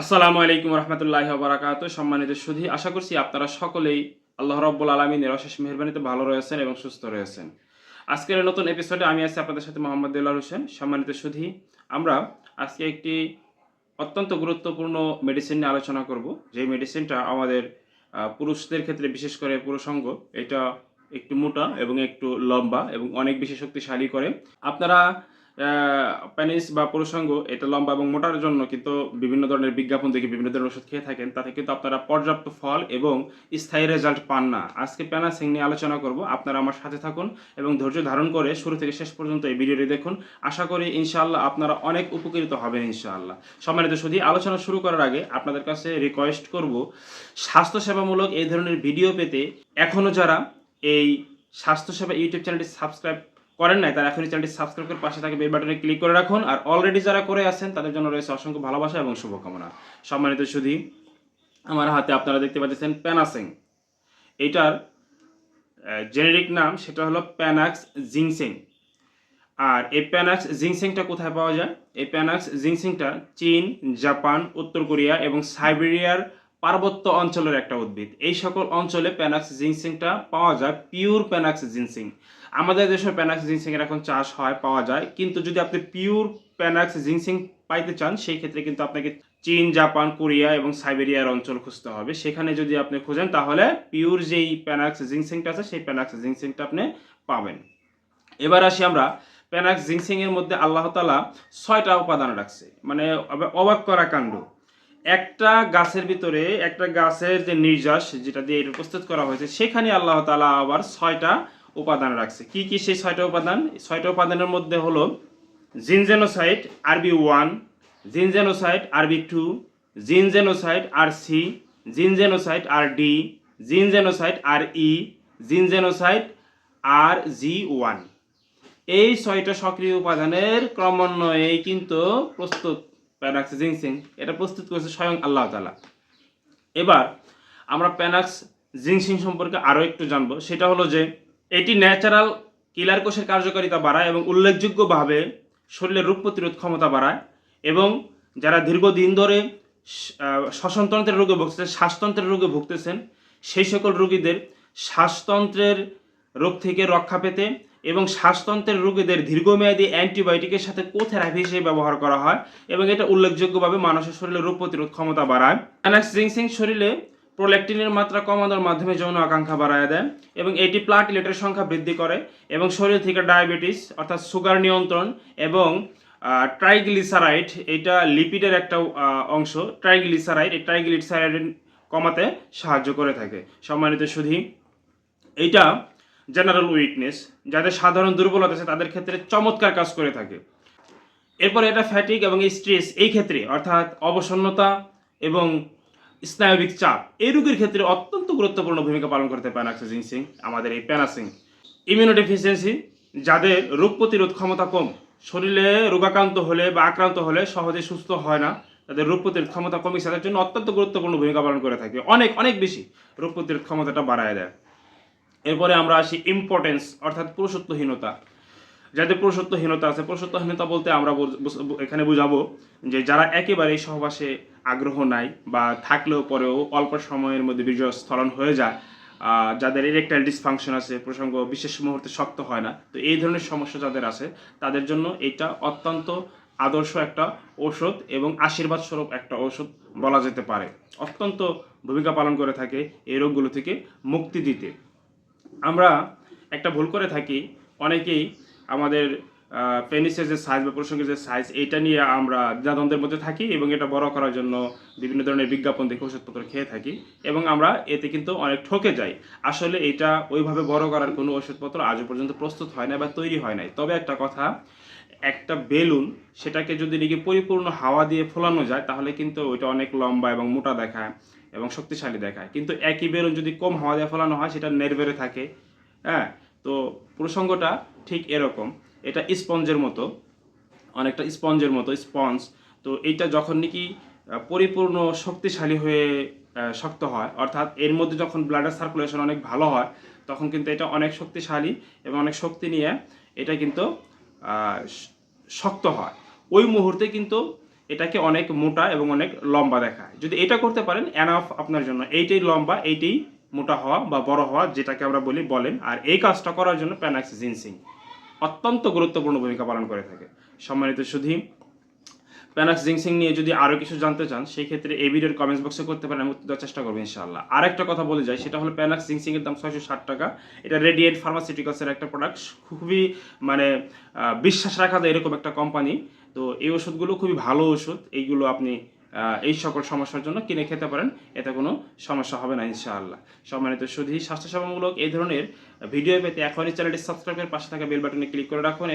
আসসালামু আলাইকুম রহমতুল্লাহ বারাকাত সম্মানিত সুধি, আশা করছি আপনারা সকলেই আল্লাহ রব্বুল আলমিনের অশেষ মেহরবানিতে ভালো রয়েছেন এবং সুস্থ রয়েছেন। আজকের নতুন এপিসোডে আমি আছি আপনাদের সাথে মোহাম্মদ দেলার হোসেন। সম্মানিত সুধী, আমরা আজকে একটি অত্যন্ত গুরুত্বপূর্ণ মেডিসিন নিয়ে আলোচনা করব। যে মেডিসিনটা আমাদের পুরুষদের ক্ষেত্রে বিশেষ করে পুরুষাঙ্গ, এটা একটু মোটা এবং একটু লম্বা এবং অনেক বেশি শক্তিশালী করে। আপনারা প্যানিস বা পুরুষাঙ্গ, এটা লম্বা এবং মোটার জন্য কিন্তু বিভিন্ন ধরনের বিজ্ঞাপন দেখে বিভিন্ন ধরনের ওষুধ খেয়ে থাকেন। তাতে কিন্তু আপনারা পর্যাপ্ত ফল এবং স্থায়ী রেজাল্ট পান না। আজকে প্যানাসিং নিয়ে আলোচনা করব। আপনারা আমার সাথে থাকুন এবং ধৈর্য ধারণ করে শুরু থেকে শেষ পর্যন্ত এই ভিডিওটি দেখুন। আশা করি ইনশাআল্লাহ আপনারা অনেক উপকৃত হবেন ইনশাআল্লাহ। সম্মানিত শুধু আলোচনা শুরু করার আগে আপনাদের কাছে রিকোয়েস্ট করব, স্বাস্থ্যসেবামূলক এই ধরনের ভিডিও পেতে এখনও যারা এই স্বাস্থ্যসেবা ইউটিউব চ্যানেলটি সাবস্ক্রাইব করেন নাই, তারা এখনই চ্যানেলটি সাবস্ক্রাইব করে পাশে থাকে বেল বাটনে ক্লিক করে রাখুন। আর অলরেডি যারা করে আছেন, তাদের জন্য রয়েছে অসংখ্য ভালোবাসা এবং শুভকামনা। সম্মানিত সুধী, আমার হাতে আপনারা দেখতে পাচ্ছেন প্যানাসিং এইটার জেনেরিক নাম সেটা হলো প্যানাক্স জিংসেং আর এই প্যানাক্স জিংসেংটা কোথায় পাওয়া যায়? এই প্যানাক্স জিংসেংটা চীন, জাপান, উত্তর কোরিয়া এবং সাইবেরিয়ার পার্বত্য অঞ্চলের একটা উদ্ভিদ। এই সকল অঞ্চলে প্যানাক্স জিনসিংটা পাওয়া যায় পিওর প্যানাক্স জিনসিং আমাদের দেশে প্যানাক্স জিনসিং এর এখন চাষ হয়, পাওয়া যায়। কিন্তু যদি আপনি পিওর প্যানাক্স জিনসিং পাইতে চান, সেই ক্ষেত্রে কিন্তু আপনাকে চীন, জাপান, কোরিয়া এবং সাইবেরিয়ার অঞ্চল খুঁজতে হবে। সেখানে যদি আপনি খোঁজেন, তাহলে পিওর যেই প্যানাক্স জিনসিংটা আছে, সেই প্যানাক্স জিনসিংটা আপনি পাবেন। এবার আসি আমরা প্যানাক্স জিনসিং এর মধ্যে আল্লাহ তালা ছয়টা উপাদান রাখছে। মানে অবাক করা কাণ্ড। একটা গাছের ভিতরে, একটা গাছের যে নির্যাস যেটা দিয়ে প্রস্তুত করা হয়েছে, সেখানে আল্লাহ তালা আবার ছয়টা উপাদান রাখছে। কি কি সেই ছয়টা উপাদান? ছয়টা উপাদানের মধ্যে হলো জিনজেনোসাইট R B one ginsenoside R B two ginsenoside R C ginsenoside R D ginsenoside R E ginsenoside R G one. এই ছয়টা সক্রিয় উপাদানের ক্রমান্বয়ে কিন্তু প্রস্তুত প্যানাক্স জিনসিং এটা প্রস্তুত করেছে স্বয়ং আল্লাহ তালা এবার আমরা প্যানাক্স জিনসিং সম্পর্কে আরও একটু জানব। সেটা হলো যে, এটি ন্যাচারাল কিলার কোষের কার্যকারিতা বাড়ায় এবং উল্লেখযোগ্যভাবে শরীরের রোগ প্রতিরোধ ক্ষমতা বাড়ায় এবং যারা দীর্ঘদিন ধরে শ্বসনতন্ত্রের রোগে ভুগতেছেন, শ্বাসতন্ত্রের রোগে ভুগতেছেন, সেই সকল রোগীদের শ্বাসতন্ত্রের রোগ থেকে রক্ষা পেতে এবং শ্বাসতন্ত্রের রোগীদের দীর্ঘমেয়াদী অ্যান্টিবায়োটিকের সাথে কোথেরাপি হিসেবে ব্যবহার করা হয় এবং এটা উল্লেখযোগ্যভাবে মানুষের শরীরে রোগ প্রতিরোধ ক্ষমতা বাড়ায়। অ্যানাক্স জিংসিং শরীরে প্রোল্যাক্টিনের মাত্রা কমানোর মাধ্যমে যৌন আকাঙ্ক্ষা বাড়ায় দেয় এবং এটি প্লাটিলেটের সংখ্যা বৃদ্ধি করে এবং শরীর থেকে ডায়াবেটিস অর্থাৎ সুগার নিয়ন্ত্রণ এবং ট্রাইগ্লিসারাইড, এটা লিপিডের একটা অংশ। ট্রাইগ্লিসারাইড, এই ট্রাইগ্লিসারাইড কমাতে সাহায্য করে থাকে। সম্মানিত সুধী, এইটা জেনারেল উইকনেস যাদের সাধারণ দুর্বলতা আছে, তাদের ক্ষেত্রে চমৎকার কাজ করে থাকে। এরপর এটা ফ্যাটিক এবং স্ট্রেস এই ক্ষেত্রে, অর্থাৎ অবসন্নতা এবং স্নায়বিক চাপ, এই রোগীর ক্ষেত্রে অত্যন্ত গুরুত্বপূর্ণ ভূমিকা পালন করতে পারে অক্সিজিনসিং আমাদের এই প্যানাসিং ইমিউনোডেফিসিয়েন্সি যাদের রোগ প্রতিরোধ ক্ষমতা কম, শরীরে রোগাক্রান্ত হলে বা আক্রান্ত হলে সহজে সুস্থ হয় না, তাদের রোগ প্রতিরোধ ক্ষমতা কমে, তাদের জন্য অত্যন্ত গুরুত্বপূর্ণ ভূমিকা পালন করে থাকে। অনেক অনেক বেশি রোগ প্রতিরোধ ক্ষমতাটা বাড়ায় দেয়। এরপরে আমরা আসি ইম্পর্টেন্স অর্থাৎ পুরুষত্বহীনতা। যাদের পুরুষত্বহীনতা আছে, পুরুষত্বহীনতা বলতে আমরা এখানে বুঝাবো যে যারা একেবারেই সহবাসে আগ্রহ নাই বা থাকলেও পরেও অল্প সময়ের মধ্যে বীর্য স্খলন হয়ে যায় যাদের ইরেকটাইল ডিসফাংশন আছে, প্রসঙ্গ বিশেষ মুহূর্তে শক্ত হয় না, তো এই ধরনের সমস্যা যাদের আছে, তাদের জন্য এটা অত্যন্ত আদর্শ একটা ঔষধ এবং আশীর্বাদ স্বরূপ একটা ঔষধ বলা যেতে পারে। অত্যন্ত ভূমিকা পালন করে থাকে এই রোগগুলো থেকে মুক্তি দিতে। আমরা একটা ভুল করে থাকি। অনেকেই আমাদের পেনিসের যে সাইজ বা প্রসঙ্গের যে সাইজ এটা নিয়ে আমরা দ্বিধাদ্বন্দ্বের মধ্যে থাকি এবং এটা বড় করার জন্য বিভিন্ন ধরনের বিজ্ঞাপন দেখে ওষুধপত্র খেয়ে থাকি এবং আমরা এতে কিন্তু অনেক ঠকে যাই। আসলে এটা ওইভাবে বড় করার কোনো ওষুধপত্র আজও পর্যন্ত প্রস্তুত হয় না বা তৈরি হয় নাই। তবে একটা কথা, একটা বেলুন সেটাকে যদি নাকি পরিপূর্ণ হাওয়া দিয়ে ফোলানো যায়, তাহলে কিন্তু ওইটা অনেক লম্বা এবং মোটা দেখায়। এবং শক্তিশালী দেখায়। কিন্তু একই বেলুন যদি কম হাওয়া দিয়ে ফোলানো হয়, সেটা নেড়বেড়ে থাকে। হ্যাঁ? তো প্রসঙ্গটা ঠিক এরকম। এটা স্পঞ্জের মতো, অনেকটা স্পঞ্জের মতো, স্পঞ্জ। তো এইটা যখন নাকি পরিপূর্ণ শক্তিশালী হয়ে শক্ত হয়, অর্থাৎ এর মধ্যে যখন ব্লাডের সার্কুলেশন অনেক ভালো হয়, তখন কিন্তু এটা অনেক শক্তিশালী এবং অনেক শক্তি নিয়ে এটা কিন্তু শক্ত হয়। ওই মুহূর্তে কিন্তু এটাকে অনেক মোটা এবং অনেক লম্বা দেখায়। যদি এটা করতে পারেন এনাফ আপনার জন্য। এইটাই লম্বা, এইটাই মোটা হওয়া বা বড় হওয়া, যেটাকে আমরা বলি বলেন। আর এই কাজটা করার জন্য প্যানাক্স জিনসিং অত্যন্ত গুরুত্বপূর্ণ ভূমিকা পালন করে থাকে। সম্মানিত সুধী প্যানাক্স জিংসিং নিয়ে যদি আরও কিছু জানতে চান সেই ক্ষেত্রে এই ভিডিওর কমেন্টস বক্সে করতে পারেন, আমি উত্তর দেওয়ার চেষ্টা করব, ইনশাআল্লাহ। আর একটা কথা বলে যাই, সেটা হলো প্যানাক্স জিংসিং এর দাম ছয়শো ষাট টাকা। এটা রেডিয়েন্ট ফার্মাসিউটিক্যালসের একটা প্রোডাক্ট খুবই মানে বিশ্বাস রাখা যায় এরকম একটা কোম্পানি তো এই ওষুধগুলো খুবই ভালো ওষুধ। এইগুলো আপনি এই সকল সমস্যার জন্য কিনে খেতে পারেন। এতে কোনো সমস্যা হবে না, ইনশাআল্লাহ। সম্মানিত সুধী, স্বাস্থ্যসেবামূলক এই ধরনের ভিডিও পেতে এখনই চ্যানেলটি সাবস্ক্রাইবের পাশে থাকা বেল বাটনে ক্লিক করে রাখুন।